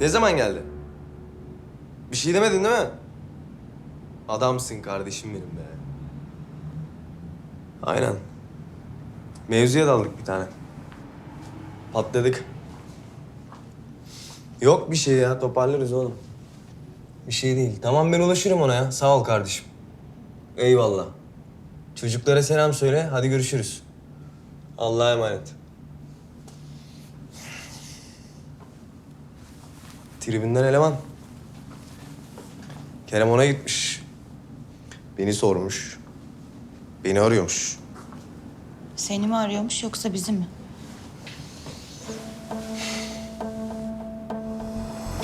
Ne zaman geldi? Bir şey demedin değil mi? Adamsın kardeşim benim be. Aynen. Mevzuya daldık bir tane. Patladık. Yok bir şey ya toparlarız oğlum. Bir şey değil. Tamam ben ulaşırım ona ya. Sağ ol kardeşim. Eyvallah. Çocuklara selam söyle. Hadi görüşürüz. Allah'a emanet. Tribünden eleman. Kerem ona gitmiş. Beni sormuş. Beni arıyormuş. Seni mi arıyormuş yoksa bizi mi?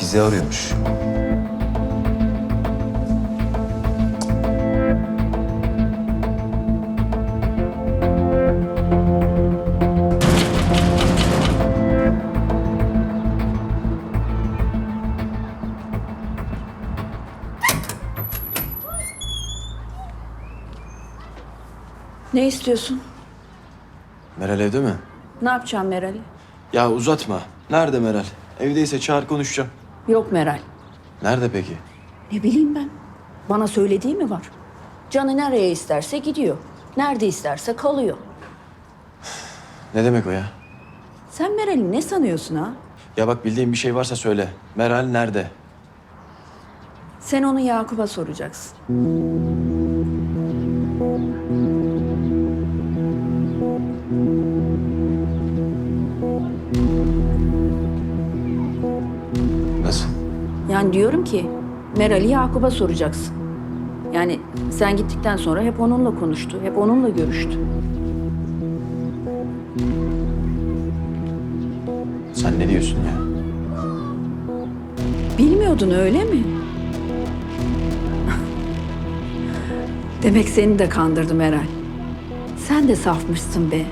Bizi arıyormuş. Ne istiyorsun? Meral evde mi? Ne yapacağım Meral'i? Ya uzatma. Nerede Meral? Evdeyse çağır konuşacağım. Yok Meral. Nerede peki? Ne bileyim ben. Bana söylediği mi var? Canı nereye isterse gidiyor. Nerede isterse kalıyor. Ne demek o ya? Sen Meral'i ne sanıyorsun ha? Ya bak bildiğin bir şey varsa söyle. Meral nerede? Sen onu Yakup'a soracaksın. Yani diyorum ki Meral'i Yakup'a soracaksın. Yani sen gittikten sonra hep onunla konuştu, hep onunla görüştü. Sen ne diyorsun ya? Bilmiyordun öyle mi? Demek seni de kandırdı Meral. Sen de safmışsın be.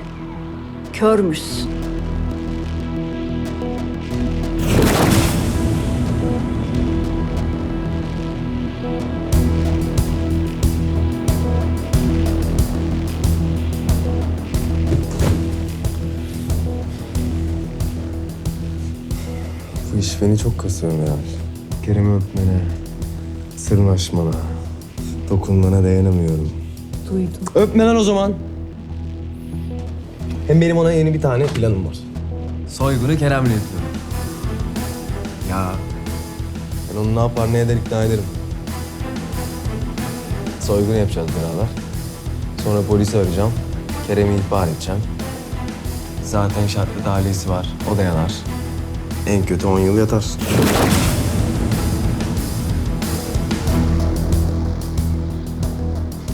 Körmüşsün. Beni çok kasıyor Meral. Kerem'i öpmene, sırnaşmana, dokunmana dayanamıyorum. Duydum. Öpme lan o zaman. Hem benim ona yeni bir tane planım var. Soygunu Kerem'le yapıyorum. Ya. Ben onu ne yapar ne eder ikna ederim. Soygun yapacağız beraber. Sonra polisi arayacağım. Kerem'i ihbar edeceğim. Zaten şartlı ailesi var. O da yanar. En kötü 10 yıl yatar.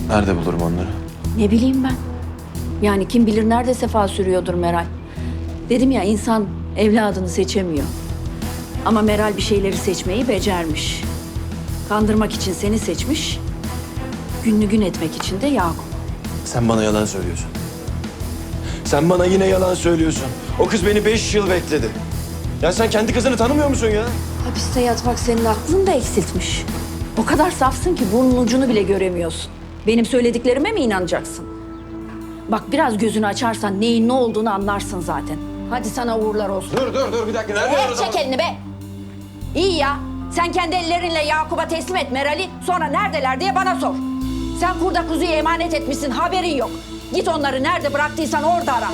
Nerede bulurum onları? Ne bileyim ben. Yani kim bilir nerede sefa sürüyordur Meral. Dedim ya insan evladını seçemiyor. Ama Meral bir şeyleri seçmeyi becermiş. Kandırmak için seni seçmiş. Günlü gün etmek için de Yakup. Sen bana yalan söylüyorsun. Sen bana yine yalan söylüyorsun. O kız beni beş yıl bekledi. Ya sen kendi kızını tanımıyor musun ya? Hapiste yatmak senin aklını da eksiltmiş. O kadar safsın ki burnun ucunu bile göremiyorsun. Benim söylediklerime mi inanacaksın? Bak biraz gözünü açarsan neyin ne olduğunu anlarsın zaten. Hadi sana uğurlar olsun. Dur dur dur bir dakika. Nerede Ee, çek elini be. İyi ya. Sen kendi ellerinle Yakup'a teslim et Meral'i. Sonra neredeler diye bana sor. Sen kurda kuzuyu emanet etmişsin haberin yok. Git onları nerede bıraktıysan orada ara.